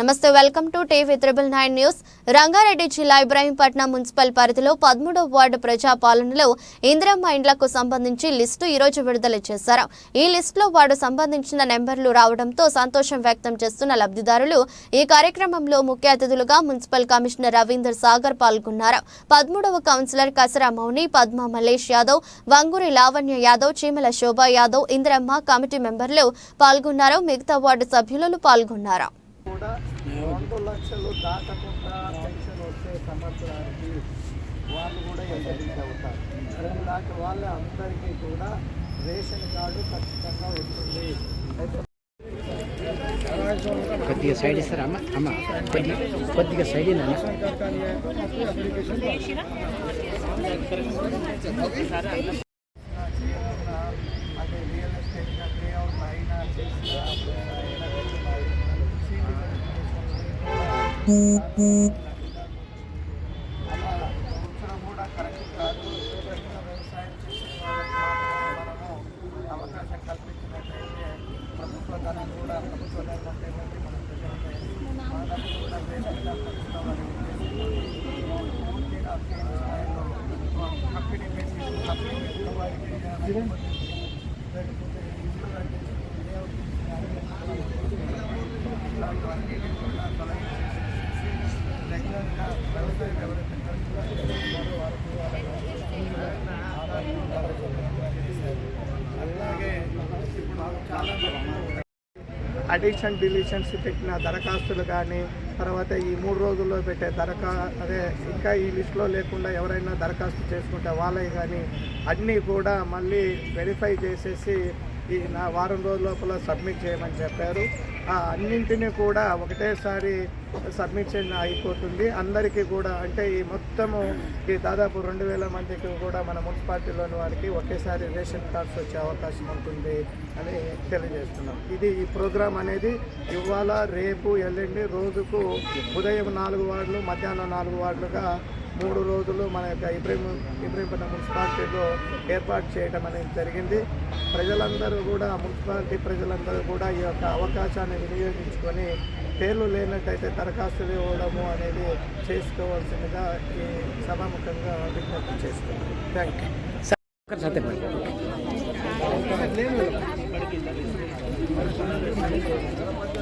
నమస్తే welcome to TV triple nine news. Rangareddy జిల్లా Ibrahimpatnam municipal పరిధిలో పదమూడవ వార్డు ప్రజా పాలనలో ఇందిరమ్మ ఇండ్లకు సంబంధించి లిస్టు ఈరోజు విడుదల చేశారు. ఈ లిస్టులో వార్డు సంబంధించిన నెంబర్లు రావడంతో సంతోషం వ్యక్తం చేస్తున్న లబ్ధిదారులు ఈ కార్యక్రమంలో ముఖ్య అతిథులుగా మున్సిపల్ కమిషనర్ రవీందర్ సాగర్ పాల్గొన్నారు. పదమూడవ కౌన్సిలర్ కసరా మౌని పద్మ మలేష్ యాదవ్ వంగూరి లావణ్య యాదవ్ చీమల శోభా యాదవ్ ఇందిరమ్మ కమిటీ మెంబర్లు పాల్గొన్నారు. మిగతా వార్డు సభ్యులు పాల్గొన్నారు. కూడా రెండు లక్షలు దాటకుండా పెన్షన్ వచ్చే సంవత్సరానికి వాళ్ళు కూడా ఎలిజిబిలిటీ అవుతారు. రెండు లాంటి వాళ్ళ అందరికీ కూడా రేషన్ కార్డు ఖచ్చితంగా వస్తుంది కొద్దిగా సైడ్ ఇస్తారా అమ్మ? అమ్మ కొద్దిగా కొద్దిగా సైడ్ ఇవ్వండి. అలా ఉంచడం కూడా కరెక్ట్ కాదు ఏదైనా వ్యవసాయం చేసే వాళ్ళకి మాత్రమే మనము అవకాశం కల్పించినట్లయితే ప్రభుత్వ ధనం కూడా ప్రభుత్వ ధనం ఏమంటే మన ప్రజలపై అడిషన్ డిలీషన్స్ పెట్టిన దరఖాస్తులు కానీ తర్వాత ఈ మూడు రోజుల్లో పెట్టే దరఖా అదే ఇంకా ఈ లిస్టులో లేకుండా ఎవరైనా దరఖాస్తు చేసుకుంటే వాళ్ళవి కానీ అన్నీ కూడా మళ్ళీ వెరిఫై చేసేసి ఈ నా వారం రోజుల లోపల సబ్మిట్ చేయమని చెప్పారు. అన్నింటినీ కూడా ఒకటేసారి సబ్మిషన్ అయిపోతుంది. అందరికీ కూడా అంటే ఈ మొత్తము ఈ దాదాపు రెండు వేల మందికి కూడా మన మున్సిపాలిటీలోని వారికి ఒకేసారి రేషన్ కార్డ్స్ వచ్చే అవకాశం ఉంటుంది అని తెలియజేస్తున్నాం. ఇది ఈ ప్రోగ్రాం అనేది ఇవాళ రేపు ఎల్లుండి రోజుకు ఉదయం నాలుగు వార్డులు మధ్యాహ్నం నాలుగు వార్డులుగా మూడు రోజులు మన యొక్క ఇబ్రహీం ఇబ్రహీంపట్నం మున్సిపాలిటీలో ఏర్పాటు చేయడం అనేది జరిగింది. ప్రజలందరూ కూడా మున్సిపాలిటీ ప్రజలందరూ కూడా ఈ యొక్క అవకాశాన్ని వినియోగించుకొని పేర్లు లేనట్టయితే దరఖాస్తులు ఇవ్వడము అనేది చేసుకోవాల్సిందిగా ఈ సభాముఖంగా విజ్ఞప్తి చేస్తున్నాను థ్యాంక్ యూ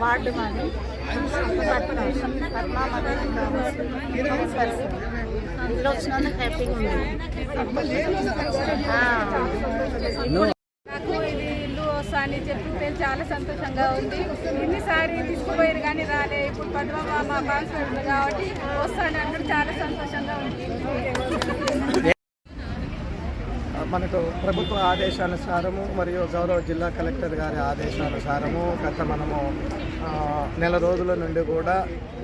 వార్డు మాది. వచ్చినందుకు హ్యాపీగా ఉంది నాకు ఇది ఇల్లు వస్తా అని చెప్తుంటే చాలా సంతోషంగా ఉంది. ఎన్నిసారి తీసుకుపోయారు కానీ రాలే. ఇప్పుడు పద్మ మా బాగా కాబట్టి వస్తాను అంటే చాలా సంతోషంగా ఉంది. మనకు ప్రభుత్వ ఆదేశానుసారము మరియు గౌరవ జిల్లా కలెక్టర్ గారి ఆదేశానుసారము గత మనము నెల రోజుల నుండి కూడా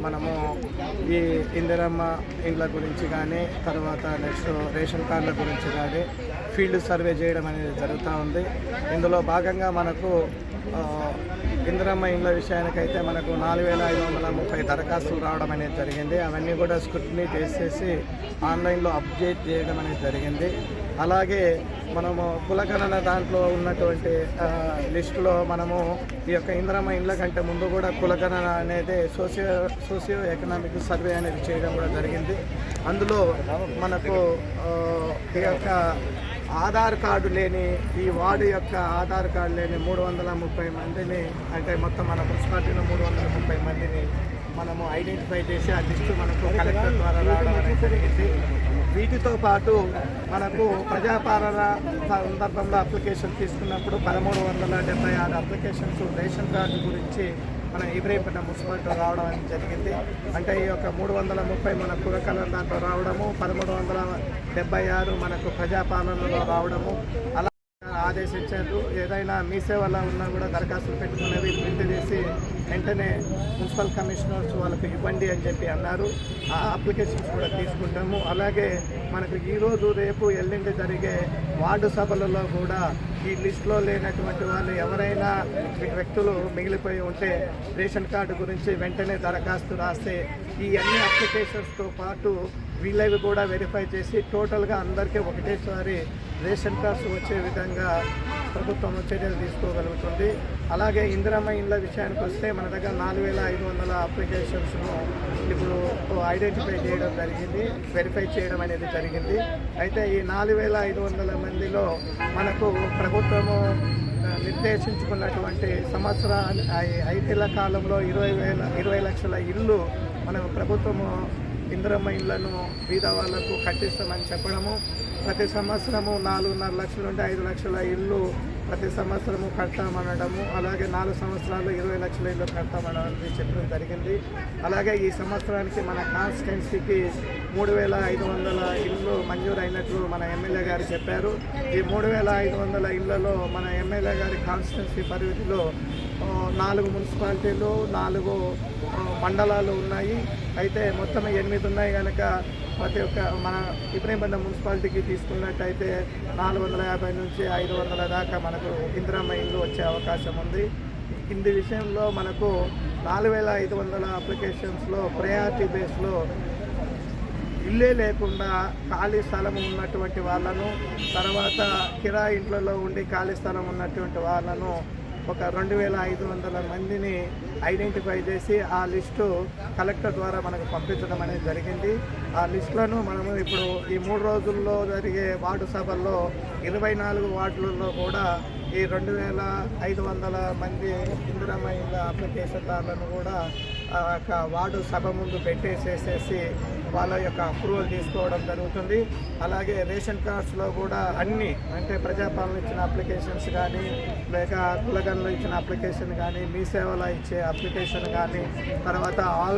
మనము ఈ ఇందిరమ్మ ఇండ్ల గురించి కానీ తర్వాత నెక్స్ట్ రేషన్ కార్డుల గురించి కానీ ఫీల్డ్ సర్వే చేయడం అనేది జరుగుతూ ఉంది. ఇందులో భాగంగా మనకు ఇందిరమ్మ ఇండ్ల విషయానికైతే మనకు నాలుగు వేల ఐదు వందల ముప్పై దరఖాస్తులు రావడం అనేది జరిగింది. అవన్నీ కూడా స్క్రిప్ట్ని చేసేసి ఆన్లైన్లో అప్డేట్ చేయడం అనేది జరిగింది. అలాగే మనము కులగణన దాంట్లో ఉన్నటువంటి లిస్టులో మనము ఈ యొక్క ఇందిరమ్మ ఇండ్ల కంటే ముందు కూడా కులగణన అనేది సోషియో సోషియో ఎకనామిక్ సర్వే అనేది చేయడం కూడా జరిగింది. అందులో మనకు ఈ యొక్క ఆధార్ కార్డు లేని ఈ వార్డు యొక్క ఆధార్ కార్డు లేని మూడు వందల ముప్పై మందిని అంటే మొత్తం మన మున్సిపాలిటీలో మూడు వందల ముప్పై మందిని మనము ఐడెంటిఫై చేసి ఆ లిస్టు మనకు కలెక్టర్ ద్వారా రావడం అనేది జరిగింది. వీటితో పాటు మనకు ప్రజాపాలన సందర్భంలో అప్లికేషన్ తీసుకున్నప్పుడు పదమూడు వందల డెబ్బై ఆరు అప్లికేషన్స్ రేషన్ కార్డు గురించి మన ఇబ్రహీంపట్నం మున్సిపాలిటీ రావడం అనేది జరిగింది. అంటే ఈ యొక్క మూడు వందల ముప్పై మన కురకల దాంట్లో రావడము పదమూడు వందల డెబ్బై ఆరు మనకు ప్రజాపాలనలో రావడము అలా ఆదేశించారు. ఏదైనా మీ సేవలో ఉన్నా కూడా దరఖాస్తులు పెట్టుకునేవి ప్రింట్ చేసి వెంటనే మున్సిపల్ కమిషనర్స్ వాళ్ళకి ఇవ్వండి అని చెప్పి అన్నారు. ఆ అప్లికేషన్స్ కూడా తీసుకుంటాము. అలాగే మనకు ఈరోజు రేపు ఎల్లుండి జరిగే వార్డు సభలలో కూడా ఈ లిస్టులో లేనటువంటి వాళ్ళు ఎవరైనా వ్యక్తులు మిగిలిపోయి ఉంటే రేషన్ కార్డు గురించి వెంటనే దరఖాస్తు రాస్తే ఈ అన్ని అప్లికేషన్స్తో పాటు వీళ్ళవి కూడా వెరిఫై చేసి టోటల్గా అందరికీ ఒకటేసారి రేషన్ కార్డ్స్ వచ్చే విధంగా ప్రభుత్వం చర్యలు తీసుకోగలుగుతుంది. అలాగే ఇందిరమ్మ ఇండ్ల విషయానికి వస్తే మన దగ్గర నాలుగు వేల ఐదు వందల అప్లికేషన్స్ను ఇప్పుడు ఐడెంటిఫై చేయడం జరిగింది వెరిఫై చేయడం అనేది జరిగింది. అయితే ఈ నాలుగు వేల ఐదు వందల మందిలో మనకు ప్రభుత్వము నిర్దేశించుకున్నటువంటి సంవత్సర ఐ- ఐదేళ్ళ కాలంలో ఇరవై వేల ఇరవై లక్షల ఇల్లు మన ప్రభుత్వము ఇందిరమ్మ ఇళ్ళను బీద వాళ్ళకు కట్టిస్తామని చెప్పడము. ప్రతి సంవత్సరము నాలుగున్నర లక్షల నుండి ఐదు లక్షల ఇల్లు ప్రతి సంవత్సరము కడతామనడము అలాగే నాలుగు సంవత్సరాలు ఇరవై లక్షల ఇల్లు కడతామనడం చెప్పడం జరిగింది. అలాగే ఈ సంవత్సరానికి మన కాన్స్టిట్యున్సీకి మూడు వేల ఐదు వందల ఇల్లు మంజూరైనట్లు మన ఎమ్మెల్యే గారు చెప్పారు. ఈ మూడు వేల ఐదు వందల ఇళ్ళలో మన ఎమ్మెల్యే గారి కాన్స్టిట్యున్సీ పరిధిలో నాలుగు మున్సిపాలిటీలు నాలుగు మండలాలు ఉన్నాయి. అయితే మొత్తం ఎనిమిది ఉన్నాయి కనుక ప్రతి ఒక్క మన ఇబ్రహీంబంద మున్సిపాలిటీకి తీసుకున్నట్టయితే నాలుగు వందల యాభై నుంచి ఐదు వందల దాకా మనకు ఇందిరమ్మ ఇల్లు వచ్చే అవకాశం ఉంది. ఇంది విషయంలో మనకు నాలుగు వేల ఐదు వందల అప్లికేషన్స్లో ప్రయారిటీ బేస్లో ఇల్లే లేకుండా ఖాళీ స్థలం ఉన్నటువంటి వాళ్ళను తర్వాత కిరాయి ఇంట్లలో ఉండి ఖాళీ స్థలం ఉన్నటువంటి వాళ్ళను ఒక రెండు వేల ఐదు వందల మందిని ఐడెంటిఫై చేసి ఆ లిస్టు కలెక్టర్ ద్వారా మనకు పంపించడం అనేది జరిగింది. ఆ లిస్టులను మనము ఇప్పుడు ఈ మూడు రోజుల్లో జరిగే వార్డు సభల్లో ఇరవై నాలుగు వార్డులలో కూడా ఈ రెండు వేల ఐదు వందల మంది ఇందిరమ్మ అప్లికేషన్దారులను కూడా యొక్క వార్డు సభ ముందు పెట్టేసేసేసి వాళ్ళ యొక్క అప్రూవల్ తీసుకోవడం జరుగుతుంది. అలాగే రేషన్ కార్డ్స్లో కూడా అన్ని అంటే ప్రజాపాలన ఇచ్చిన అప్లికేషన్స్ కానీ లేక కులగన్లు ఇచ్చిన అప్లికేషన్ కానీ మీ సేవలో ఇచ్చే అప్లికేషన్ కానీ తర్వాత ఆల్